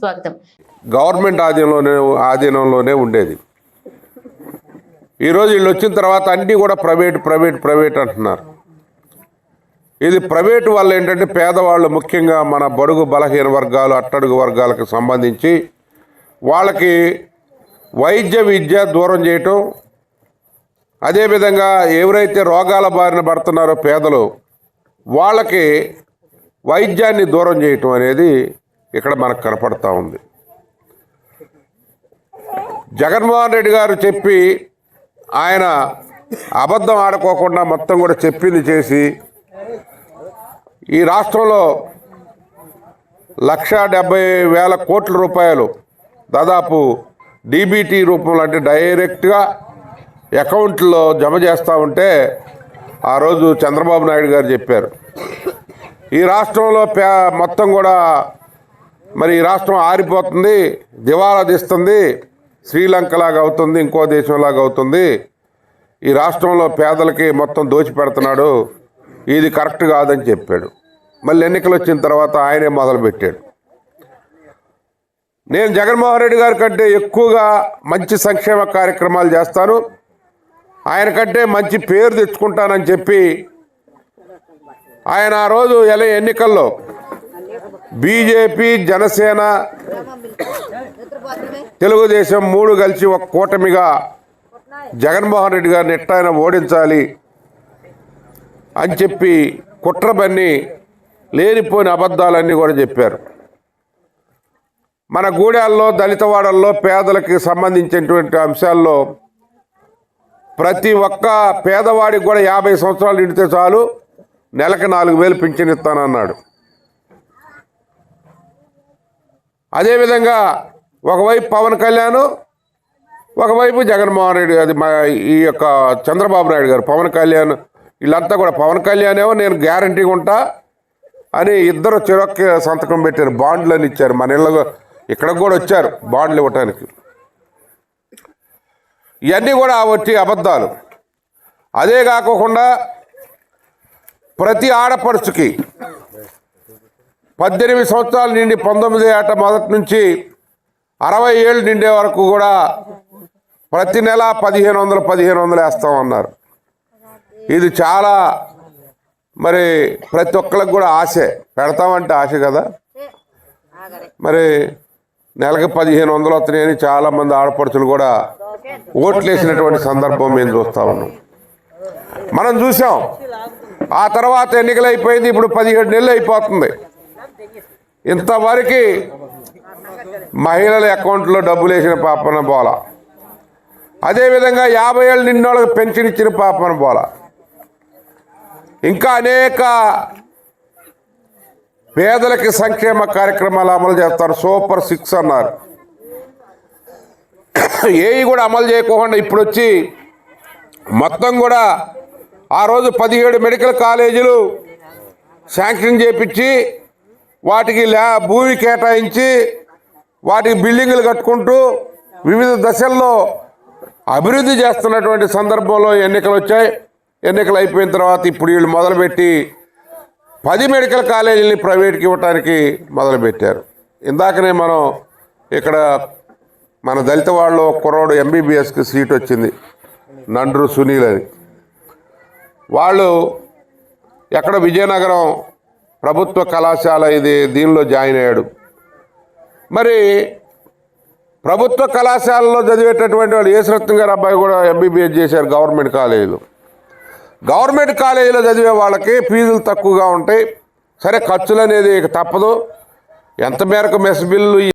స్వాగతం గవర్నమెంట్ ఆధీనంలోనే ఆధీనంలోనే ఉండేది. ఈరోజు వీళ్ళు వచ్చిన తర్వాత అన్నీ కూడా ప్రైవేట్ ప్రైవేట్ ప్రైవేట్ అంటున్నారు. ఇది ప్రైవేట్ వల్ల ఏంటంటే పేదవాళ్ళు ముఖ్యంగా మన బడుగు బలహీన వర్గాలు అట్టడుగు వర్గాలకు సంబంధించి వాళ్ళకి వైద్య విద్య దూరం చేయటం అదేవిధంగా ఎవరైతే రోగాల బారిన పడుతున్నారో పేదలు వాళ్ళకి వైద్యాన్ని దూరం చేయటం అనేది ఇక్కడ మనకు కనపడతా ఉంది. జగన్మోహన్ రెడ్డి గారు చెప్పి ఆయన అబద్ధం ఆడుకోకుండా మొత్తం కూడా చెప్పింది చేసి ఈ రాష్ట్రంలో లక్ష డెబ్బై వేల కోట్ల రూపాయలు దాదాపు డీబీటీ రూపంలో అంటే డైరెక్ట్గా అకౌంట్లో జమ చేస్తూ ఉంటే ఆ రోజు చంద్రబాబు నాయుడు గారు చెప్పారు. ఈ రాష్ట్రంలో పే మొత్తం కూడా మరి ఈ రాష్ట్రం ఆరిపోతుంది దివాలా తీస్తుంది శ్రీలంకలాగా అవుతుంది ఇంకో దేశంలాగా అవుతుంది. ఈ రాష్ట్రంలో పేదలకి మొత్తం దోచి పెడుతున్నాడు ఇది కరెక్ట్ కాదని చెప్పాడు. మళ్ళీ ఎన్నికలు వచ్చిన తర్వాత ఆయనే మొదలుపెట్టాడు. నేను జగన్మోహన్ రెడ్డి గారి కంటే ఎక్కువగా మంచి సంక్షేమ కార్యక్రమాలు చేస్తాను. ఆయన కంటే మంచి పేరు తెచ్చుకుంటానని చెప్పి ఆయన ఆ రోజు ఎలా ఎన్నికల్లో బీజేపీ జనసేన తెలుగుదేశం మూడు కలిసి ఒక కూటమిగా జగన్మోహన్ రెడ్డి గారిని ఎట్టయినా ఓడించాలి అని చెప్పి కుట్రబన్ని లేనిపోయిన అబద్ధాలన్నీ కూడా చెప్పారు. మన గూడెల్లో దళితవాడల్లో పేదలకి సంబంధించినటువంటి అంశాల్లో ప్రతి ఒక్క పేదవాడికి కూడా యాభై సంవత్సరాలు నిండితే చాలు నెలకు నాలుగు వేలు పింఛన్ ఇస్తానన్నాడు. అదేవిధంగా ఒకవైపు పవన్ కళ్యాణ్ ఒకవైపు జగన్మోహన్ రెడ్డి అది మా ఈ యొక్క చంద్రబాబు నాయుడు గారు. పవన్ కళ్యాణ్ వీళ్ళంతా కూడా పవన్ కళ్యాణ్ ఏమో నేను గ్యారంటీగా ఉంటా అని ఇద్దరు చిరొక్క సంతకం పెట్టారు. బాండ్లు అని ఇచ్చారు. మన ఇళ్ళ ఇక్కడ కూడా వచ్చారు బాండ్లు ఇవ్వటానికి. ఇవన్నీ కూడా వచ్చి అబద్ధాలు. అదే కాకోకుండా ప్రతి ఆడపడుచుకి పద్దెనిమిది సంవత్సరాల నుండి పంతొమ్మిది ఏట మొదటి నుంచి అరవై ఏళ్ళు నిండే వరకు కూడా ప్రతి నెల పదిహేను వందలు పదిహేను వందలు వేస్తామన్నారు ఇది చాలా మరి ప్రతి ఒక్కరికి కూడా ఆశే. పెడతామంటే ఆశ కదా? మరి నెలకి పదిహేను వందలు వస్తున్నాయని చాలామంది ఆడపడుచులు కూడా ఓట్లు వేసినటువంటి సందర్భం మేము చూస్తా ఉన్నాం. మనం చూసాం. ఆ తర్వాత ఎన్నికలు అయిపోయింది ఇప్పుడు పదిహేడు నెలలు అయిపోతుంది. ఇంతవరకు మహిళల అకౌంట్లో డబ్బులు వేసిన పాపన బోల. అదేవిధంగా యాభై ఏళ్ళు నిన్నోళ్ళకి పెన్షన్ ఇచ్చిన పాపన బోల. ఇంకా అనేక పేదలకి సంక్షేమ కార్యక్రమాలు అమలు చేస్తారు. సూపర్ సిక్స్ అన్నారు. ఏవి కూడా అమలు చేయకోకుండా ఇప్పుడు వచ్చి మొత్తం కూడా ఆ రోజు పదిహేడు మెడికల్ కాలేజీలు శాంక్షన్ చేపించి వాటికి ల్యా భూమి కేటాయించి వాటికి బిల్డింగులు కట్టుకుంటూ వివిధ దశల్లో అభివృద్ధి చేస్తున్నటువంటి సందర్భంలో ఎన్నికలు వచ్చాయి. ఎన్నికలు అయిపోయిన తర్వాత ఇప్పుడు వీళ్ళు మొదలుపెట్టి పది మెడికల్ కాలేజీలని ప్రైవేట్కి ఇవ్వటానికి మొదలుపెట్టారు. ఇందాకనే మనం ఇక్కడ మన దళిత వాళ్ళు కుర్రోడు ఎంబీబీఎస్కి సీట్ వచ్చింది. నండ్రు సునీల్ అని. వాళ్ళు ఎక్కడ విజయనగరం ప్రభుత్వ కళాశాల ఇది దీనిలో జాయిన్ అయ్యాడు. మరి ప్రభుత్వ కళాశాలలో చదివేటటువంటి వాళ్ళు యేసరత్నం గారు అబ్బాయి కూడా ఎంబీబీఎస్ చేశారు గవర్నమెంట్ కాలేజీలో. గవర్నమెంట్ కాలేజీలో చదివే వాళ్ళకి ఫీజులు తక్కువగా ఉంటాయి. సరే ఖర్చులు అనేది తప్పదు. ఎంత మేరకు మెస్ బిల్లు